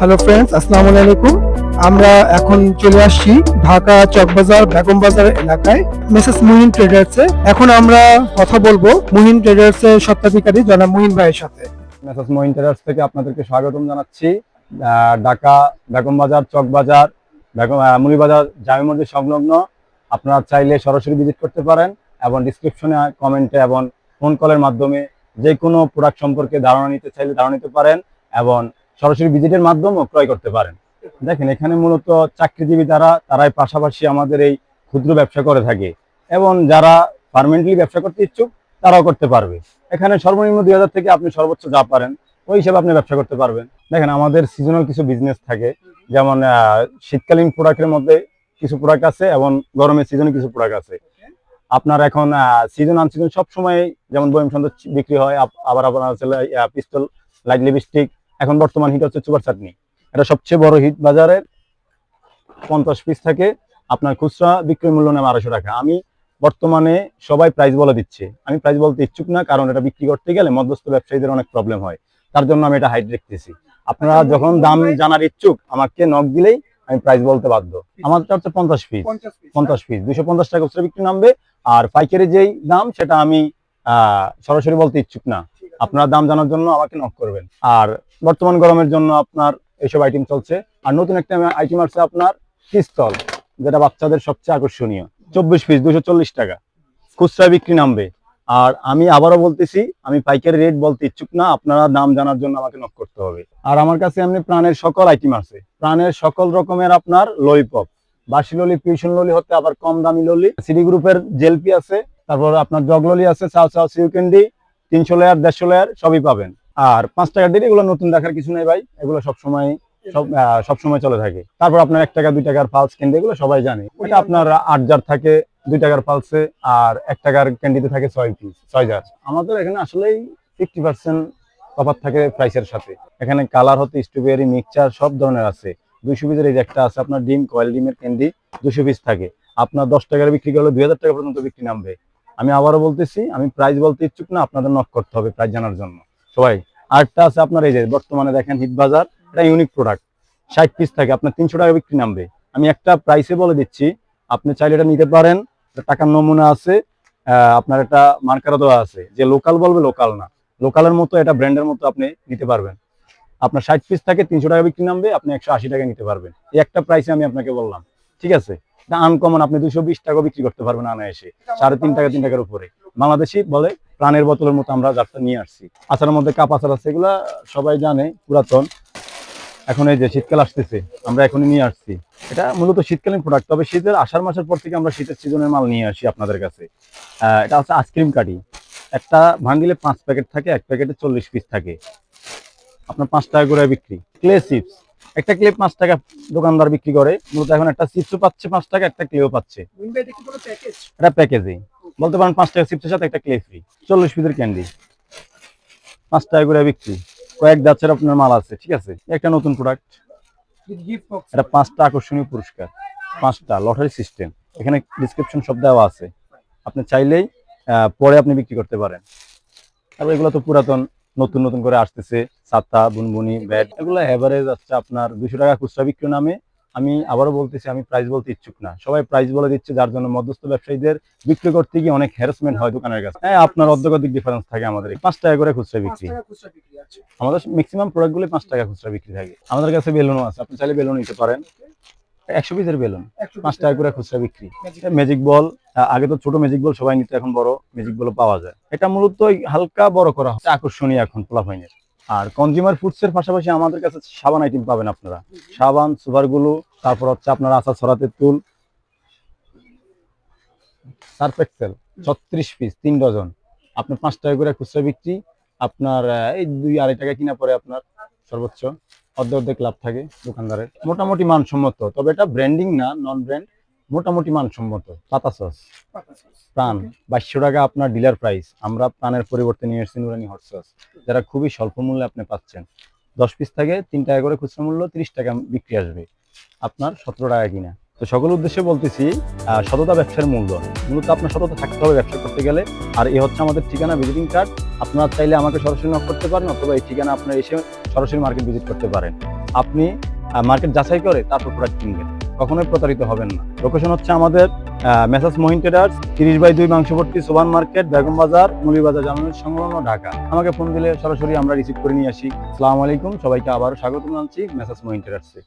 Hello friends আসসালামু আলাইকুম। আমরা এখন চলে আসছি ঢাকা চকবাজার বেগম বাজার এলাকায় মিসেস মুহিন ট্রেডার্সে এখন আমরা কথা বলব মুহিন ট্রেডার্সের স্বত্বাধিকারী জনাব মুহিন ভাইয়ের সাথে। মেসাজ মহিন ট্রেডার্স থেকে আপনাদেরকে স্বাগতম জানাচ্ছি। ঢাকা, বেগম বাজার চকবাজার বেগম মুড়িবাজার জামি মসজিদ সংলগ্ন। আপনারা চাইলে সরাসরি ভিজিট করতে পারেন এবং ডিসক্রিপশনে কমেন্টে এবং ফোন কলের মাধ্যমে যে কোনো প্রোডাক্ট সম্পর্কে ধারণা নিতে চাইলে ধারণা নিতে পারেন এবং সরাসরি ভিজিটের মাধ্যমেও ক্রয় করতে পারেন। দেখেন, এখানে মূলত চাকরিজীবী যারা, তারাই পাশাপাশি আমাদের এই ক্ষুদ্র ব্যবসা করে থাকে। এবং যারা পারমানেন্টলি ব্যবসা করতে ইচ্ছুক, তারাও করতে পারবে। এখানে সর্বনিম্ন দুই হাজার থেকে আপনি সর্বোচ্চ যা পারেন, ওই হিসাবে আপনি ব্যবসা করতে পারবেন। দেখেন, আমাদের সিজনাল কিছু বিজনেস থাকে। যেমন শীতকালীন প্রোডাক্টের মধ্যে কিছু প্রোডাক্ট আছে এবং গরমের সিজনে কিছু প্রোডাক্ট আছে। আপনার এখন সিজন আন সিজন সব সময় যেমন বয়ম সন্ধ্যা বিক্রি হয় আবার আপনার হচ্ছে পিস্তল লাইট লিপস্টিক এখন বর্তমান হিট হচ্ছে সুপার চাটনি এটা সবচেয়ে বড় হিট বাজারের পঞ্চাশ পিস থাকে আপনার খুচরা বিক্রয় মূল্য নেম আড়াইশো টাকা। আমি বর্তমানে সবাই প্রাইস বলে দিচ্ছে। আমি প্রাইস বলতে ইচ্ছুক না কারণ এটা বিক্রি করতে গেলে মধ্যস্থ ব্যবসায়ীদের অনেক প্রবলেম হয়। তার জন্য আমি এটা হাইট দেখতেছি। আপনারা যখন দাম জানার ইচ্ছুক আমাকে নক দিলেই আমি প্রাইস বলতে বাধ্য। আমারটা হচ্ছে পঞ্চাশ পিস পঞ্চাশ পিস দুশো পঞ্চাশ টাকা খুচরা বিক্রি নামবে আর পাইকারি যেই দাম সেটা আমি আহ, সরাসরি বলতে ইচ্ছুক না। আপনারা দাম জানার জন্য আমাকে নক করবেন। আর বর্তমান গরমের জন্য আপনার এইসব আইটেম চলছে। আর নতুন একটা আইটেম আছে আপনার পিস্তল, যেটা বাচ্চাদের সবচেয়ে আকর্ষণীয়। চব্বিশ পিস দুশো টাকা। খুচরা বিক্রি নামবে। আর আমি আবারও বলতেছি, আমি পাইকারি রেট বলতে ইচ্ছুক না, আপনারা দাম জানার জন্য আমাকে নক করতে হবে। আর আমার কাছে এমনি প্রাণের সকল আইটেম আছে। প্রাণের সকল রকমের আপনার ললিপপ বাসি ললি পিউশন ললি হতে আবার কম দামি ললি সিডি গ্রুপের জেলপি আছে, তারপর আপনার জগ ললি আছে চাও চাও সিউ ক্যান্ডি তিনশো লেয়ার দেড়শো লেয়ার সবই পাবেন। আর পাঁচ টাকার দিলে এগুলো নতুন দেখার কিছু নেই ভাই। এগুলো সবসময় সব সবসময় চলে থাকে। তারপর আপনার এক টাকা দুই টাকার পালস ক্যান্ডি এগুলো সবাই জানে। ওটা আপনার আট জার থাকে দুই টাকার পালসে আর এক টাকার ক্যান্ডিতে থাকে ছয় পিস ছয় জার আমাদের এখানে আসলেই ফিফটি পার্সেন্ট তফাৎ থাকে প্রাইসের সাথে। এখানে কালার হতে স্ট্রবেরি মিক্সচার সব ধরনের আছে। দুইশো পিসের এই যে একটা আছে আপনার ডিম কয়েল ডিমের ক্যান্ডি দুশো পিস থাকে। আপনার দশ টাকার বিক্রি করলে দুই হাজার টাকা পর্যন্ত বিক্রি নামবে। আমি আবারও বলতেছি, আমি প্রাইস বলতে ইচ্ছুক না, আপনাদের নক করতে হবে প্রাইস জানার জন্য। সবাই আরেকটা আছে আপনার, এই যে বর্তমানে দেখেন হিট বাজার এটা ইউনিক প্রোডাক্ট ষাট পিস থাকে, আপনার তিনশো টাকা বিক্রি নামবে। আমি একটা প্রাইসে বলে দিচ্ছি, আপনি চাইলে এটা নিতে পারেন। টাকার নমুনা আছে আপনার এটা মার্কারও দেওয়া আছে, যে লোকাল বলবে লোকাল না। লোকালের মতো, এটা ব্র্যান্ডের মতো আপনি নিতে পারবেন। আপনার ষাট পিস থাকে, তিনশো টাকা বিক্রি নামবে, আপনি একশো আশি টাকা নিতে পারবেন। এই একটা প্রাইসে আমি আপনাকে বললাম, ঠিক আছে? আনকমন আপনি দুশো বিশ টাকা বিক্রি করতে পারবেন আনায়াসে সাড়ে তিন টাকা, তিন টাকার উপরে। বাংলাদেশি বলে প্রাণের বোতলের মতো আমরা যাত্রা নিয়ে আসছি। আচারের মধ্যে কাপ আচার আছে, এগুলা সবাই জানে, পুরাতন। এখন এই যে শীতকাল আসতেছে, আমরা এখনই নিয়ে আসছি। এটা মূলত শীতকালীন প্রোডাক্ট তবে শীতের আষাঢ় মাসের পর থেকে আমরা শীতের সিজনের মাল নিয়ে আসি আপনাদের কাছে। এটা হচ্ছে আইসক্রিম কাটি। একটা ভাঙিলে পাঁচ প্যাকেট থাকে, এক প্যাকেটে চল্লিশ পিস থাকে। আপনার পাঁচ টাকা করে বিক্রি। ক্লে চিপস একটা ক্লে পাঁচ টাকা দোকানদার বিক্রি করে মূলত এখন একটা চিপসও পাচ্ছে পাঁচ টাকা একটা ক্লেও পাচ্ছে। এটা প্যাকেজে বলতে পারেন পাঁচ টাকা চিপসের সাথে একটা ক্লে ফ্রি চল্লিশ পিসের ক্যান্ডি পাঁচ টাকা করে বিক্রি। কয়েক দাঁচের আপনার মাল আছে ঠিক আছে? একটা নতুন প্রোডাক্ট এটা পাঁচটা আকর্ষণীয় পুরস্কার। পাঁচটা লটারি সিস্টেম এখানে ডিসক্রিপশন সব দেওয়া আছে। আপনি চাইলেই আহ, পরে আপনি বিক্রি করতে পারেন। আর এগুলো তো পুরাতন নতুন নতুন করে আসতেছে। ছাতা বুনবুনি ব্যাট এগুলো এভারেজ আসছে আপনার দুশো টাকা খুচরা বিক্রি নামে। আমি আবারও বলতেছি আমি প্রাইস বলতে ইচ্ছুক না। সবাই প্রাইস বলে দিচ্ছে যার জন্য মধ্যস্থ ব্যবসায়ীদের বিক্রি করতে গিয়ে অনেক হ্যারাসমেন্ট হয় দোকানের কাছে। হ্যাঁ আপনার অর্ধগতিক ডিফারেন্স থাকে আমাদের। পাঁচ টাকা করে খুচরা বিক্রি। আমাদের ম্যাক্সিমাম প্রোডাক্টগুলো পাঁচ টাকা খুচরা বিক্রি থাকে। আমাদের কাছে বেলুনও আছে আপনি চাইলে বেলুন নিতে পারেন। একশো পিসের বেলুন পাঁচ টাকা করে খুচরা বিক্রি। ম্যাজিক বল আগে তো ছোট ম্যাজিক বল সবাই নিতে এখন বড় ম্যাজিক বল পাওয়া যায়। এটা মূলত হালকা বড় করা হচ্ছে আকর্ষণীয় এখন পোলাফাইনের আর কনজিউমার ফুডস এর পাশাপাশি আমাদের কাছে সাবান আইটেম পাবেন আপনারা। সাবান সুপারগুলো তারপর হচ্ছে আপনার আচার ছড়াতে তুল সার্ফ এক্সেল ছত্রিশ পিস তিন ডজন। আপনার পাঁচ টাকা করে খুচরা বিক্রি, আপনার এই দুই আড়াই টাকা কিনা পরে আপনার সর্বোচ্চ। অর্ধেক অর্ধেক লাভ থাকে দোকানদারের। মোটামুটি মানসম্মত, তবে এটা ব্র্যান্ডিং না নন ব্র্যান্ড মোটামুটি মানসম্মত। পাতা সস। প্রাণ। বাইশশো টাকা আপনার ডিলার প্রাইস আমরা প্রাণের পরিবর্তে নিয়ে এসেছি নুরানি হট সস যারা খুবই স্বল্প মূল্যে আপনি পাচ্ছেন। দশ পিস থাকে তিন টাকা করে খুচরা মূল্য তিরিশ টাকা বিক্রি আসবে। আপনার সতেরো টাকা কিনা। তো সকল উদ্দেশ্যে বলতেছি সততা ব্যবসার মূল্য। মূলত আপনার সততা থাকতে হবে ব্যবসা করতে গেলে। আর এই হচ্ছে আমাদের ঠিকানা ভিজিটিং কার্ড আপনারা চাইলে আমাকে সরাসরি নক করতে পারেন অথবা এই ঠিকানা আপনার এসে সরাসরি মার্কেট ভিজিট করতে পারেন। আপনি মার্কেট যাচাই করে তারপর প্রোডাক্ট কিনবেন। কখনোই প্রতারিত হবেন না। লোকেশন হচ্ছে আমাদের মেসাজ মহিন ট্রেডার্স তিরিশ বাই দুই মাংসবর্তী সোবান মার্কেট, বেগম বাজার, মুলিবাজার জামানের সংলগ্ন ঢাকা। আমাকে ফোন দিলে সরাসরি আমরা রিসিভ করে নিয়ে আসি। আসসালামু আলাইকুম, সবাইকে আবারও স্বাগত জানাচ্ছি মেসাজ মহিন ট্রেডার্সে